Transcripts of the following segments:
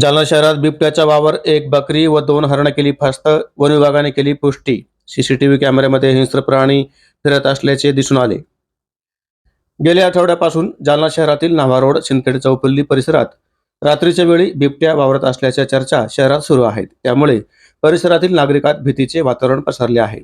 जालना शहरात बिबट्याचा वावर एक बकरी व दोन हरणं केली फस्त. वन विभागाने केली पुष्टी. सीसीटीव्ही कॅमेऱ्यामध्ये हिंस्र प्राणी फिरत असल्याचे दिसून आले. गेल्या आठवड्यापासून जालना शहरातील नाव्हा रोड सिंदखेड चौपल्ली परिसरात रात्रीच्या वेळी बिबट्या वावरत असल्याच्या चर्चा शहरात सुरू आहेत. त्यामुळे परिसरातील नागरिकात भीतीचे वातावरण पसरले आहे.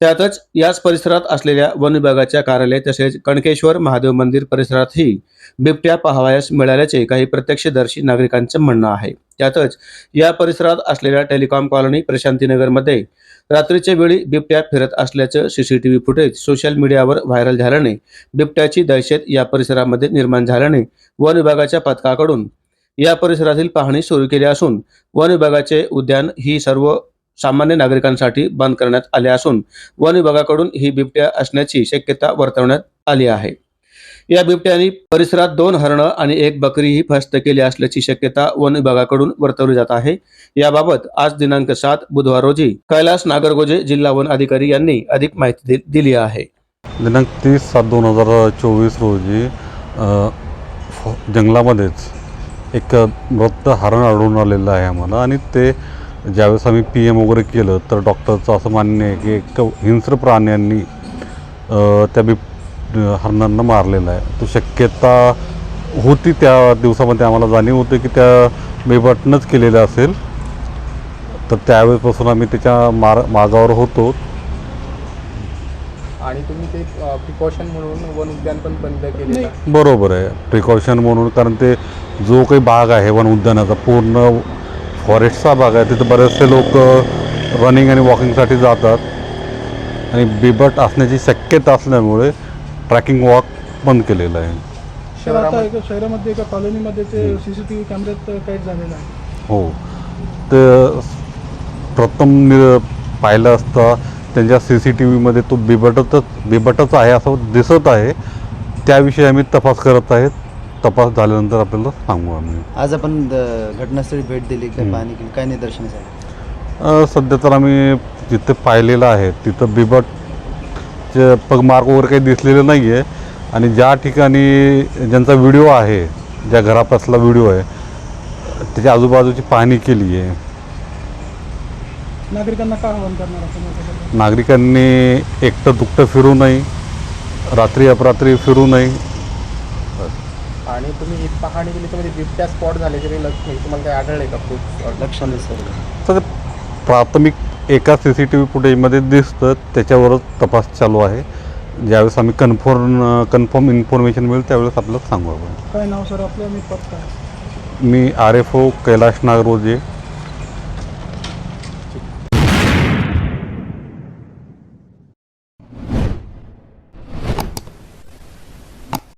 त्यातच याच परिसरात असलेल्या वन विभागाच्या कार्यालय तसेच कणकेश्वर महादेव मंदिर परिसरातही बिबट्या पाहावयास मिळाल्याचे काही प्रत्यक्षदर्शी नागरिकांचं म्हणणं आहे. त्यातच या परिसरात असलेल्या टेलिकॉम कॉलनी प्रशांतीनगरमध्ये रात्रीच्या वेळी बिबट्या फिरत असल्याचं सीसीटीव्ही फुटेज सोशल मीडियावर व्हायरल झाल्याने बिबट्याची दहशत या परिसरामध्ये निर्माण झाल्याने वन विभागाच्या पथकाकडून या परिसरातील पाहणी सुरू केली असून वन विभागाचे उद्यान ही सर्व सामान्य नागरिकांसाठी बंद करण्यात आले असून वन विभागाकडून ही बिबट्या असण्याची शक्यता वर्तवण्यात आली आहे. या बिबट्याने परिसरात दोन हरणं आणि एक बकरीही फस्त केली असल्याची शक्यता वन विभागाकडून वर्तवली जात आहे. याबाबत आज दिनांक सात बुधवार रोजी कैलास नागरगोजे जिल्हा वन अधिकारी यांनी अधिक माहिती दि- दिली आहे. दिनांक तीस सात दोन हजार चोवीस रोजी जंगलामध्येच एक मृत हरण आढळून आलेलं आहे आम्हाला आणि ते ज्यावेळेस आम्ही पी एम वगैरे केलं तर डॉक्टरचं असं मान्य आहे की एक हिंस्र प्राण्यांनी त्या बिब हरणांना मारलेलं आहे. तो शक्यता होती त्या दिवसामध्ये. आम्हाला जाणीव होते की त्या बिबटनंच केलेलं असेल. तर त्यावेळेसपासून आम्ही त्याच्या मार मागावर होतो. आणि तुम्ही ते प्रिकॉशन म्हणून वन उद्यान पण बंद केले बरोबर आहे. प्रिकॉशन म्हणून कारण ते जो काही भाग आहे वन उद्यानाचा पूर्ण फॉरेस्टचा भाग आहे तिथे बरेचसे लोक रनिंग आणि वॉकिंगसाठी जातात. आणि बिबट असण्याची शक्यता असल्यामुळे ट्रॅकिंग वॉक बंद केलेलं आहे. शहरामध्ये एका शहरामध्ये एका कॉलनीमध्ये ते सी सी टी व्ही कॅमेऱ्यात कैद झालेलं आहे हो. ते प्रथम नि पाहिलं असता त्यांच्या सी सी टी व्हीमध्ये तो बिबटच बिबटच आहे असं दिसत आहे. त्याविषयी आम्ही तपास करत आहेत. तपास झाल्यानंतर आपल्याला सांगू आम्ही. आज आपण द- घटनास्थळी भेट दिली काय. पाहणी केली? काय निदर्शने झाली? अ, सध्या तर आम्ही जिथे पाहिलेलं आहे तिथं बिबटचे पगमार्क वगैरे काही दिसलेलं नाही आहे आणि ज्या ठिकाणी ज्यांचा व्हिडिओ आहे ज्या घरापासला व्हिडिओ आहे त्याच्या आजूबाजूची पाहणी केली आहे. नागरिकांना काय आवाहन करणार आपण याच्याबद्दल? नागरिकांनी एकटं दुकटं फिरू नये रात्री अपरात्री फिरू नये आणि तुम्ही ही पाहणी केली त्यामध्ये बिबट्या स्पॉट झाले काही लक्ष नाही तुम्हाला काही आढळले का खूप? लक्षात सर. तर प्राथमिक एका सी सी टी व्ही फुटेजमध्ये दिसतं त्याच्यावरच तपास चालू आहे. ज्यावेळेस आम्ही कन्फर्म कन्फर्म इन्फॉर्मेशन मिळेल त्यावेळेस आपल्याला सांगू आपण. काय नाव सर आपलं? मी पत्ता. मी R F O Kailash Nagroje.